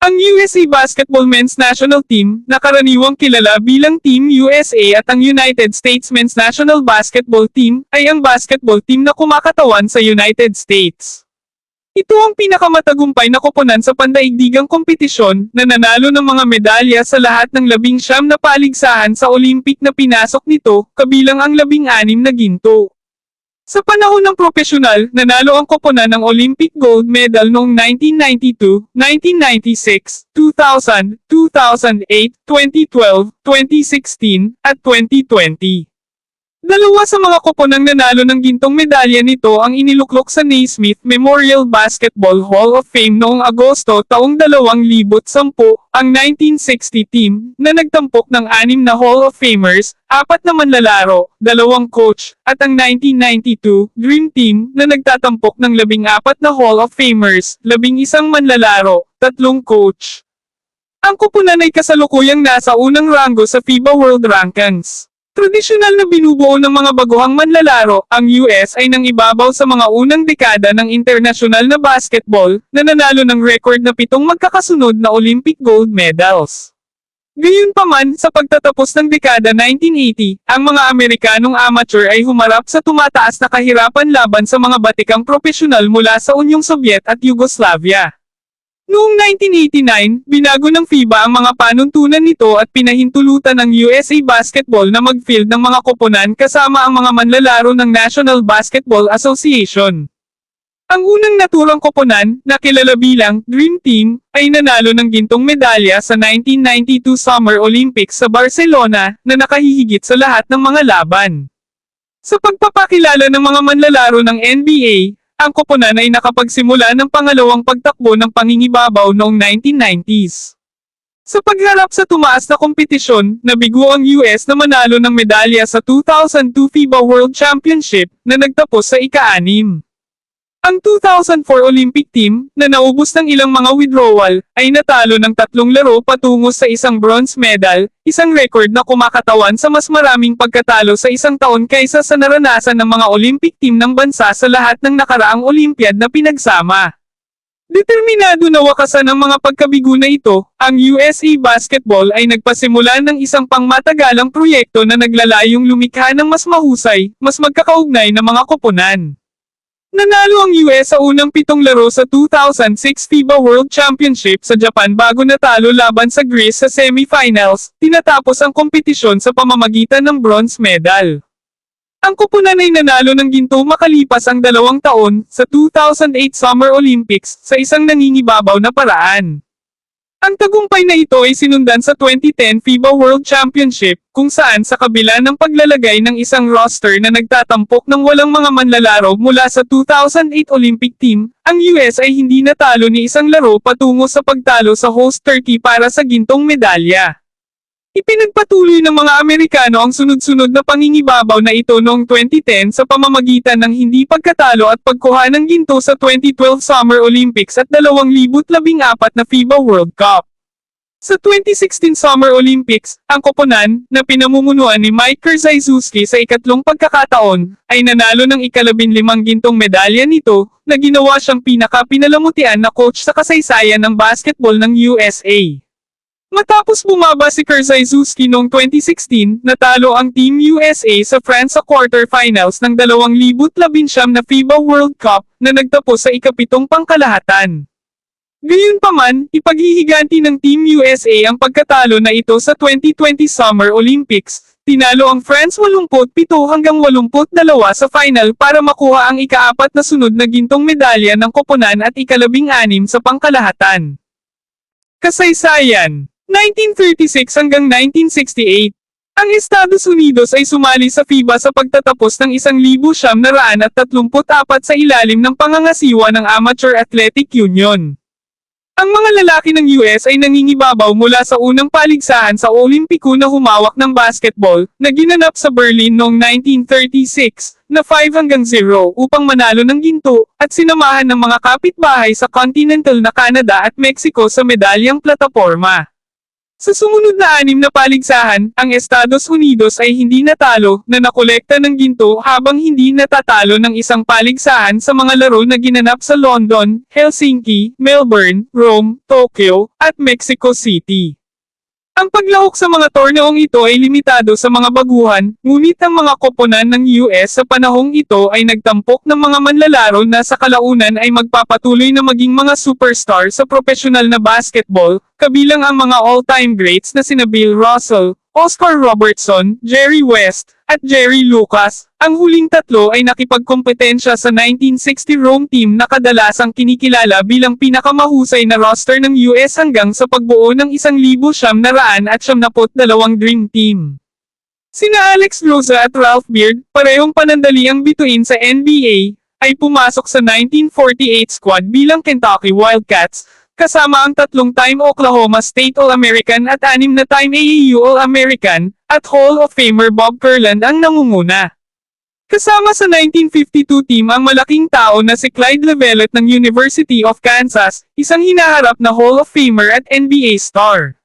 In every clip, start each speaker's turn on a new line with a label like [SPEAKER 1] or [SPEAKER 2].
[SPEAKER 1] Ang USA Basketball Men's National Team, na karaniwang kilala bilang Team USA at ang United States Men's National Basketball Team, ay ang basketball team na kumakatawan sa United States. Ito ang pinakamatagumpay na koponan sa pandaigdigang kompetisyon na nanalo ng mga medalya sa lahat ng labing siyam na paligsahan sa Olympic na pinasok nito, kabilang ang labing anim na ginto. Sa panahon ng profesional, nanalo ang koponan ng Olympic gold medal noong 1992, 1996, 2000, 2008, 2012, 2016, at 2020. Dalawa sa mga koponang nanalo ng gintong medalya nito ang iniluklok sa Naismith Memorial Basketball Hall of Fame noong Agosto taong 2010, ang 1960 team, na nagtampok ng anim na Hall of Famers, apat na manlalaro, dalawang coach, at ang 1992 Dream Team, na nagtatampok ng labing apat na Hall of Famers, labing isang manlalaro, tatlong coach. Ang kupunan ay kasalukuyang nasa unang ranggo sa FIBA World Rankings. Tradisyonal na binubuo ng mga baguhang manlalaro, ang US ay nang ibabaw sa mga unang dekada ng internasyonal na basketball, na nanalo ng record na pitong magkakasunod na Olympic gold medals. Gayunpaman, sa pagtatapos ng dekada 1980, ang mga Amerikanong amateur ay humarap sa tumataas na kahirapan laban sa mga batikang propesyonal mula sa Unyong Soviet at Yugoslavia. Noong 1989, binago ng FIBA ang mga panuntunan nito at pinahintulutan ng USA Basketball na mag-field ng mga koponan kasama ang mga manlalaro ng National Basketball Association. Ang unang naturang koponan, na kilala bilang Dream Team, ay nanalo ng gintong medalya sa 1992 Summer Olympics sa Barcelona, na nakahihigit sa lahat ng mga laban. Sa pagpapakilala ng mga manlalaro ng NBA, ang koponan ay nakapagsimula ng pangalawang pagtakbo ng pangingibabaw noong 1990s. Sa pagharap sa tumaas na kompetisyon, nabigo ang US na manalo ng medalya sa 2002 FIBA World Championship na nagtapos sa ika-anim. Ang 2004 Olympic team, na naubos ng ilang mga withdrawal, ay natalo ng tatlong laro patungo sa isang bronze medal, isang record na kumakatawan sa mas maraming pagkatalo sa isang taon kaysa sa naranasan ng mga Olympic team ng bansa sa lahat ng nakaraang Olympiad na pinagsama. Determinado na wakasan ang mga pagkabigo na ito, ang USA Basketball ay nagpasimula ng isang pangmatagalang proyekto na naglalayong lumikha ng mas mahusay, mas magkakaugnay na mga koponan. Nanalo ang US sa unang pitong laro sa 2006 FIBA World Championship sa Japan bago natalo laban sa Greece sa semifinals, tinatapos ang kompetisyon sa pamamagitan ng bronze medal. Ang kupunan ay nanalo ng ginto makalipas ang dalawang taon, sa 2008 Summer Olympics, sa isang nangingibabaw na paraan. Ang tagumpay na ito ay sinundan sa 2010 FIBA World Championship, kung saan sa kabila ng paglalagay ng isang roster na nagtatampok ng walang mga manlalaro mula sa 2008 Olympic team, ang US ay hindi natalo ni isang laro patungo sa pagtalo sa host Turkey para sa gintong medalya. Ipinagpatuloy ng mga Amerikano ang sunod-sunod na pangingibabaw na ito noong 2010 sa pamamagitan ng hindi pagkatalo at pagkuha ng ginto sa 2012 Summer Olympics at 2014 na FIBA World Cup. Sa 2016 Summer Olympics, ang koponan, na pinamumunuan ni Mike Krzyzewski sa ikatlong pagkakataon, ay nanalo ng ikalabing limang gintong medalya nito, na ginawa siyang pinaka-pinalamutian na coach sa kasaysayan ng basketball ng USA. Matapos bumaba si Krzyzewski noong 2016, natalo ang Team USA sa France sa quarterfinals ng 2019 na FIBA World Cup na nagtapos sa ikapitong pangkalahatan. Gayunpaman, ipaghihiganti ng Team USA ang pagkatalo na ito sa 2020 Summer Olympics, tinalo ang France 87 hanggang 82 sa final para makuha ang ikaapat na sunod na gintong medalya ng koponan at ikalabing anim sa pangkalahatan. Kasaysayan 1936 hanggang 1968 Ang Estados Unidos ay sumali sa FIBA sa pagtatapos ng 1,934 sa ilalim ng pangangasiwa ng Amateur Athletic Union. Ang mga lalaki ng US ay nangingibabaw mula sa unang paligsahan sa Olimpiko na humawak ng basketball na ginanap sa Berlin noong 1936 na 5 hanggang 0 upang manalo ng ginto at sinamahan ng mga kapitbahay sa continental na Canada at Mexico sa medalyang plataporma. Sa sumunod na anim na paligsahan, ang Estados Unidos ay hindi natalo na nakolekta ng ginto habang hindi natatalo ng isang paligsahan sa mga laro na ginanap sa London, Helsinki, Melbourne, Rome, Tokyo, at Mexico City. Ang paglahok sa mga torneong ito ay limitado sa mga baguhan, ngunit ang mga koponan ng US sa panahong ito ay nagtampok ng mga manlalaro na sa kalaunan ay magpapatuloy na maging mga superstar sa profesional na basketball, kabilang ang mga all-time greats na sina Bill Russell, Oscar Robertson, Jerry West, at Jerry Lucas. Ang huling tatlo ay nakipagkompetensya sa 1960 Rome team na kadalasang kinikilala bilang pinakamahusay na roster ng US hanggang sa pagbuo ng 1,972 Dream Team. Sina Alex Rosa at Ralph Beard, parehong panandali ang bituin sa NBA, ay pumasok sa 1948 squad bilang Kentucky Wildcats, kasama ang tatlong-time Oklahoma State All-American at anim na time AAU All-American, at Hall of Famer Bob Kurland ang nangunguna. Kasama sa 1952 team ang malaking tao na si Clyde Levelet ng University of Kansas, isang hinaharap na Hall of Famer at NBA star.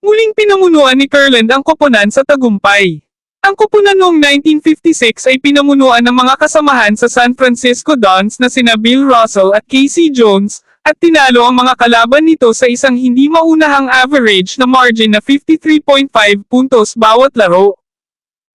[SPEAKER 1] Muling pinamunuan ni Kurland ang koponan sa tagumpay. Ang koponan noong 1956 ay pinamunuan ng mga kasamahan sa San Francisco Dons na sina Bill Russell at Casey Jones, at tinalo ang mga kalaban nito sa isang hindi maunahang average na margin na 53.5 puntos bawat laro.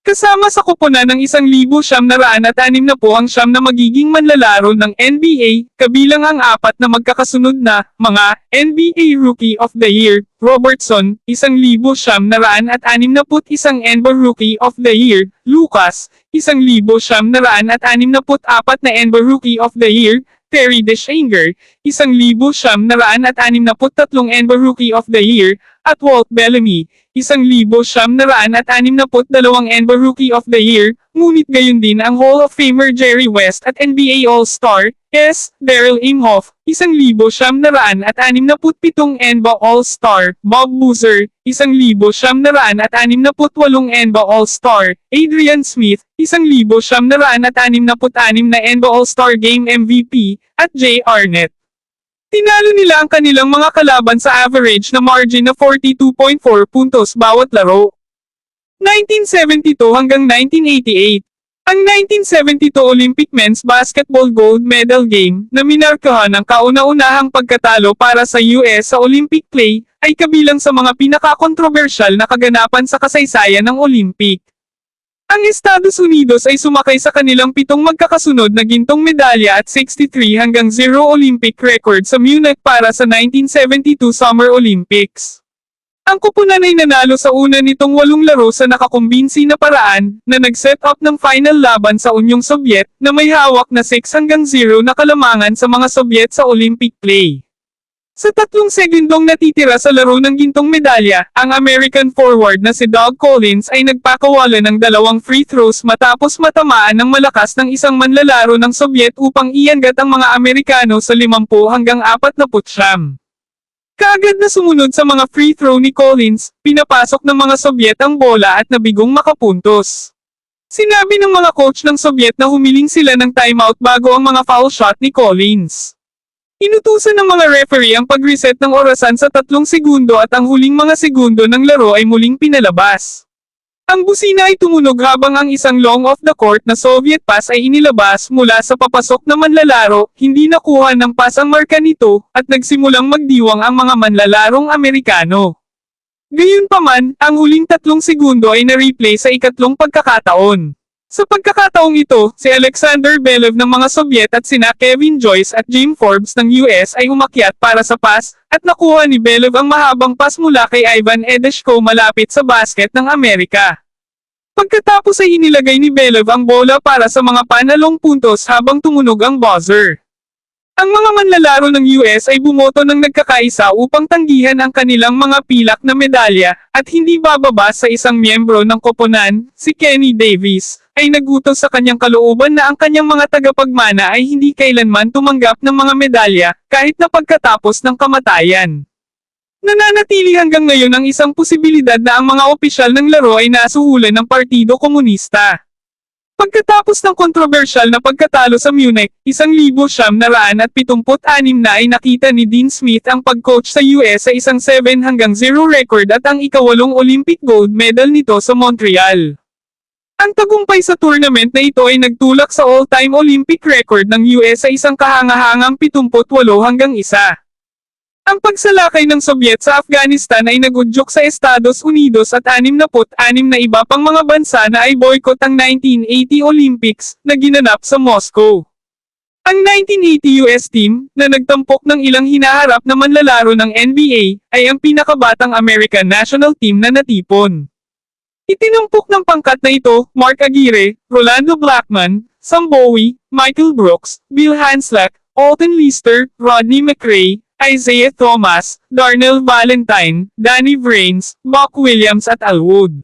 [SPEAKER 1] Kasama sa kuponan ng isang libo siyam na raan at anim na po ang siyam na magiging manlalaro ng NBA, kabilang ang apat na magkakasunod na, mga, NBA Rookie of the Year, Robertson, isang libo siyam na raan at anim na put isang NBA Rookie of the Year, Lucas, isang libo siyam na raan at anim na put apat na NBA Rookie of the Year, Terry Deshanger, isang libo siyam na raan at anim na tatlong NBA Rookie of the Year, at Walt Bellamy, isang libo siyam na raan at anim na dalawang NBA Rookie of the Year, ngunit gayon din ang Hall of Famer Jerry West at NBA All-Star, S. Daryl Imhoff, isang libo siyam na raan at anim na pitong NBA All-Star, Bob Boozer, isang libo siyam na raan at anim na walong NBA All-Star, Adrian Smith, isang libo siyam na raan at anim na anim na NBA All-Star Game MVP, at Jay Arnett. Tinalo nila ang kanilang mga kalaban sa average na margin na 42.4 puntos bawat laro. 1972 hanggang 1988 Ang 1972 Olympic Men's Basketball Gold Medal Game na minarkahan ang kauna-unahang pagkatalo para sa US sa Olympic play ay kabilang sa mga pinaka-kontrobersyal na kaganapan sa kasaysayan ng Olympic. Ang Estados Unidos ay sumakay sa kanilang pitong magkakasunod na gintong medalya at 63 hanggang 0 Olympic record sa Munich para sa 1972 Summer Olympics. Ang kupunan ay nanalo sa una nitong walong laro sa nakakumbinsi na paraan, na nag-set up ng final laban sa Unyong Soviet, na may hawak na 6 hanggang 0 na kalamangan sa mga Soviet sa Olympic play. Sa tatlong segundong natitira sa laro ng gintong medalya, ang American forward na si Doug Collins ay nagpakawala ng dalawang free throws matapos matamaan ng malakas ng isang manlalaro ng Soviet upang iangat ang mga Amerikano sa 50 hanggang 40 siyam. Kaagad na sumunod sa mga free throw ni Collins, pinapasok ng mga Soviet ang bola at nabigong makapuntos. Sinabi ng mga coach ng Soviet na humiling sila ng timeout bago ang mga foul shot ni Collins. Inutusan ng mga referee ang pag-reset ng orasan sa tatlong segundo at ang huling mga segundo ng laro ay muling pinalabas. Ang busina ay tumunog habang ang isang long off the court na Soviet pass ay inilabas mula sa papasok na manlalaro, hindi nakuha ng pass ang marka nito, at nagsimulang magdiwang ang mga manlalarong Amerikano. Gayunpaman, ang huling tatlong segundo ay na-replay sa ikatlong pagkakataon. Sa pagkakataong ito, si Alexander Belov ng mga Soviet at sina Kevin Joyce at Jim Forbes ng US ay umakyat para sa pass, at nakuha ni Belov ang mahabang pass mula kay Ivan Edeshko malapit sa basket ng Amerika. Pagkatapos ay inilagay ni Belev ang bola para sa mga panalong puntos habang tumunog ang buzzer. Ang mga manlalaro ng US ay bumoto ng nagkakaisa upang tanggihan ang kanilang mga pilak na medalya, at hindi bababa sa isang miyembro ng koponan, si Kenny Davis, ay nagutos sa kanyang kalooban na ang kanyang mga tagapagmana ay hindi kailanman tumanggap ng mga medalya, kahit na pagkatapos ng kamatayan. Nananatili hanggang ngayon ang isang posibilidad na ang mga opisyal ng laro ay nasuhulan ng Partido Komunista. Pagkatapos ng kontrobersyal na pagkatalo sa Munich, isang libo siyam na ay nakita ni Dean Smith ang pag-coach sa US sa isang 7 hanggang 0 record at ang ikawalong Olympic gold medal nito sa Montreal. Ang tagumpay sa tournament na ito ay nagtulak sa all-time Olympic record ng US sa isang kahangahangang 78 hanggang 1. Ang pagsalakay ng Soviet sa Afghanistan ay nagudyok sa Estados Unidos at 66 na iba pang mga bansa na ay boycott ang 1980 Olympics na ginanap sa Moscow. Ang 1980 US team, na nagtampok ng ilang hinaharap na manlalaro ng NBA, ay ang pinakabatang American national team na natipon. Itinampok ng pangkat na ito, Mark Aguirre, Rolando Blackman, Sam Bowie, Michael Brooks, Bill Hanslack, Alton Lister, Rodney McRae, Isaiah Thomas, Darnell Valentine, Danny Vrains, Buck Williams at Al Wood.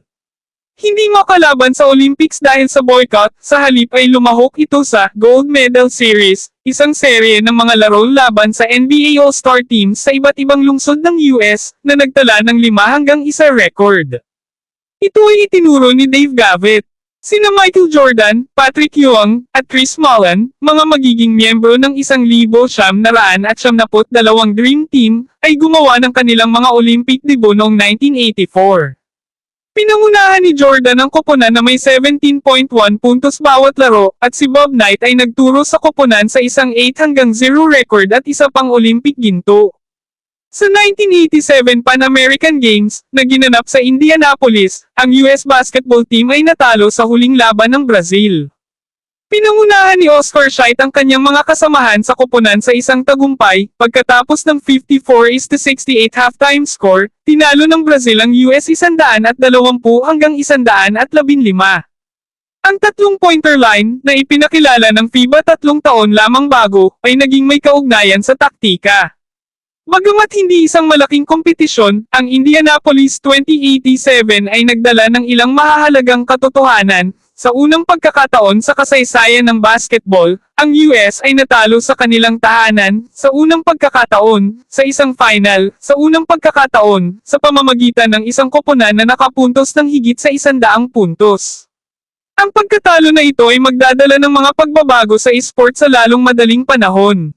[SPEAKER 1] Hindi makalaban sa Olympics dahil sa boycott, sa halip ay lumahok ito sa Gold Medal Series, isang serye ng mga laro laban sa NBA All-Star teams sa iba't ibang lungsod ng US, na nagtala ng 5 hanggang 1 record. Ito ay itinuro ni Dave Gavitt. Sina Michael Jordan, Patrick Ewing, at Chris Mullen, mga magiging miyembro ng isang libo siyam na raan at siyam naput dalawang Dream Team, ay gumawa ng kanilang mga Olympic debut noong 1984. Pinangunahan ni Jordan ang koponan na may 17.1 puntos bawat laro, at si Bob Knight ay nagturo sa koponan sa isang 8 hanggang 0 record at isa pang Olympic ginto. Sa 1987 Pan American Games, na ginanap sa Indianapolis, ang US basketball team ay natalo sa huling laban ng Brazil. Pinangunahan ni Oscar Scheidt ang kanyang mga kasamahan sa koponan sa isang tagumpay, pagkatapos ng 54-68 halftime score, tinalo ng Brazil ang US 120 hanggang 115. Ang tatlong pointer line, na ipinakilala ng FIBA tatlong taon lamang bago, ay naging may kaugnayan sa taktika. Bagamat hindi isang malaking kompetisyon, ang Indianapolis 2087 ay nagdala ng ilang mahahalagang katotohanan. Sa unang pagkakataon sa kasaysayan ng basketball, ang US ay natalo sa kanilang tahanan, sa unang pagkakataon, sa isang final, sa unang pagkakataon, sa pamamagitan ng isang koponan na nakapuntos ng higit sa isandaang puntos. Ang pagkatalo na ito ay magdadala ng mga pagbabago sa esport sa lalong madaling panahon.